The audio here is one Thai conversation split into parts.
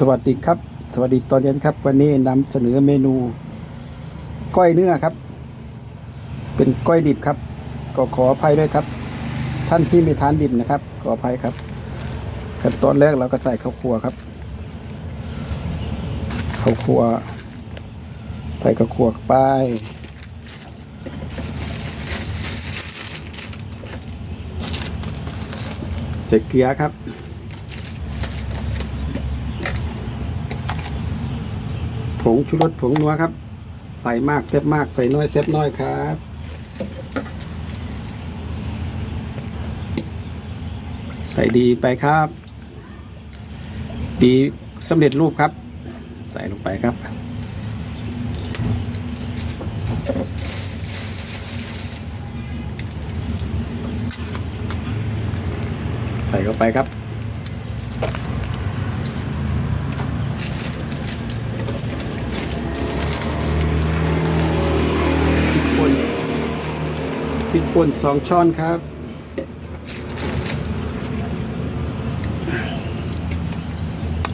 สวัสดีครับ สวัสดีตอนเย็นครับ วันนี้นำเสนอเมนู ก้อยเนื้อครับ เป็นก้อยดิบครับ ก็ขออภัยด้วยครับ ท่านที่ไม่ทานดิบนะครับ ขออภัยครับขั้นตอนแรกเราก็ใส่ข้าวคั่วครับข้าวคั่วใส่ข้าวคั่วไปใส่เกลือครับ งชูรสผงนัวครับ ใส่มากเซฟมากใส่น้อยเซฟน้อยครับใส่ดีไปครับ ดีสำเร็จรูปครับ ใส่ลงไปครับ ใส่เข้าไปครับ พริกป่นพ ริกป่นสองช้อนครับ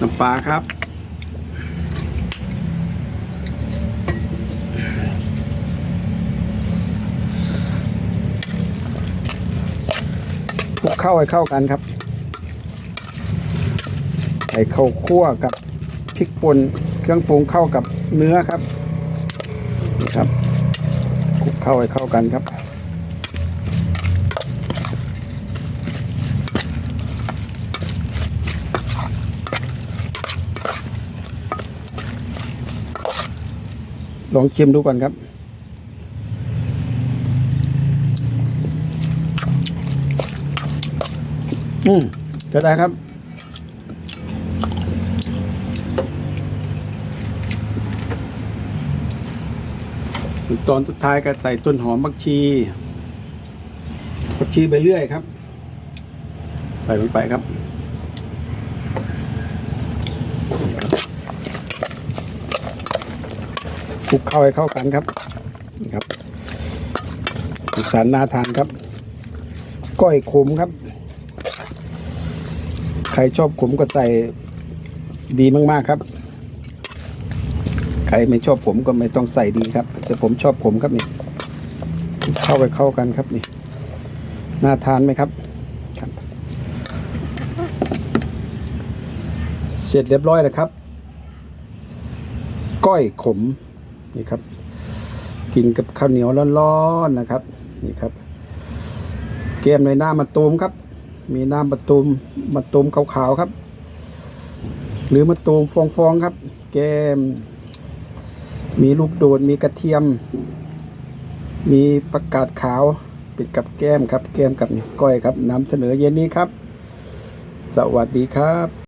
น้ำปลาครับ คลุกเข้าให้เข้ากันครับ ใส่ข้าวคั่วกับพริกป่นเครื่องปรุงเข้ากับเนื้อครับนะครับคลุกเข้าให้เข้ากันครับ ลองชิมดูก่อนครับ อืมจะได้ครับ ตอนสุดท้ายก็ใส่ต้นหอมบักชีบักชีไปเรื่อยครับ ใส่ลงไปครับนี่ครับ คลุกเข้าให้เข้ากันครับนะครับสีสันน่าทานครับ ก้อยขมครับ ใครชอบขมก็ใส่ดีมากๆครับ ใครไม่ชอบผมก็ไม่ต้องใส่ดีครับ แต่ผมชอบผมครับนี่เข้าไปเข้ากันครับนี่น่าทานไหมครับครับ เสร็จเรียบร้อยแล้วครับ ก้อยขม นี่ครับ กินกับข้าวเหนียวร้อนๆนะครับ นี่ครับเกมในหน้ามะตูมครับ มีน้ำมะตูมมะตูมขาวๆครับ หรือมะตูมฟองๆครับ แกมมีลูกโดดมีกระเทียม มีประกาศขาวเป็นกับแก้มครับ แก้มกับก้อยครับนำเสนอเย็นนี้ครับ สวัสดีครับ